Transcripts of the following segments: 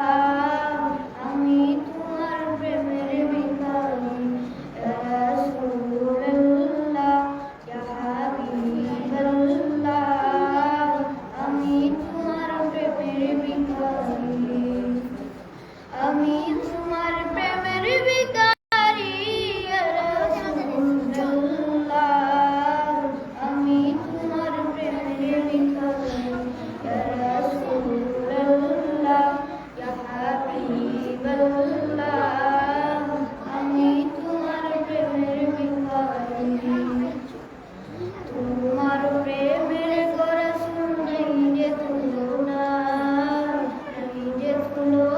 Ah. কোনো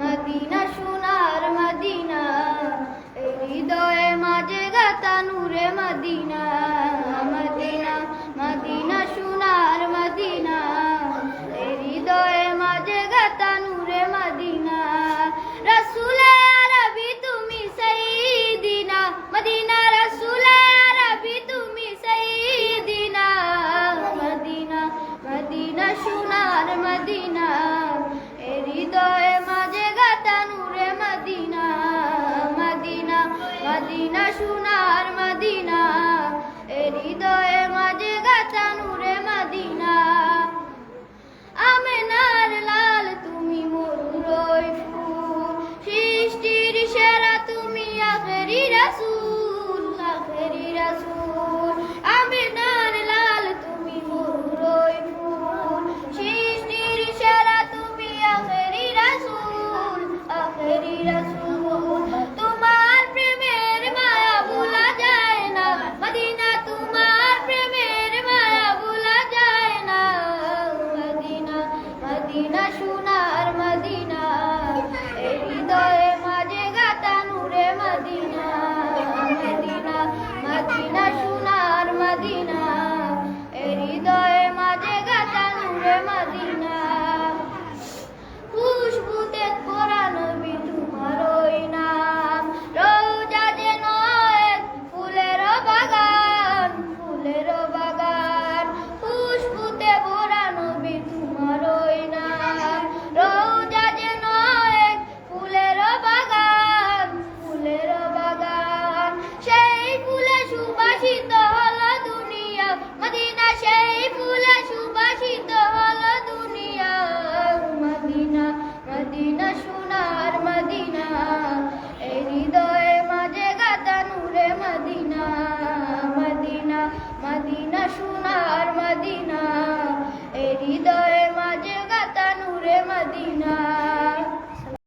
Medina সোনার Medina এই হৃদয়ে মাঝে গাতা নূরে মদিনা। না শোনা মদিনা সোনার মদিনা এ হৃদয়ের মাঝে গাতা নূরে মদিনা।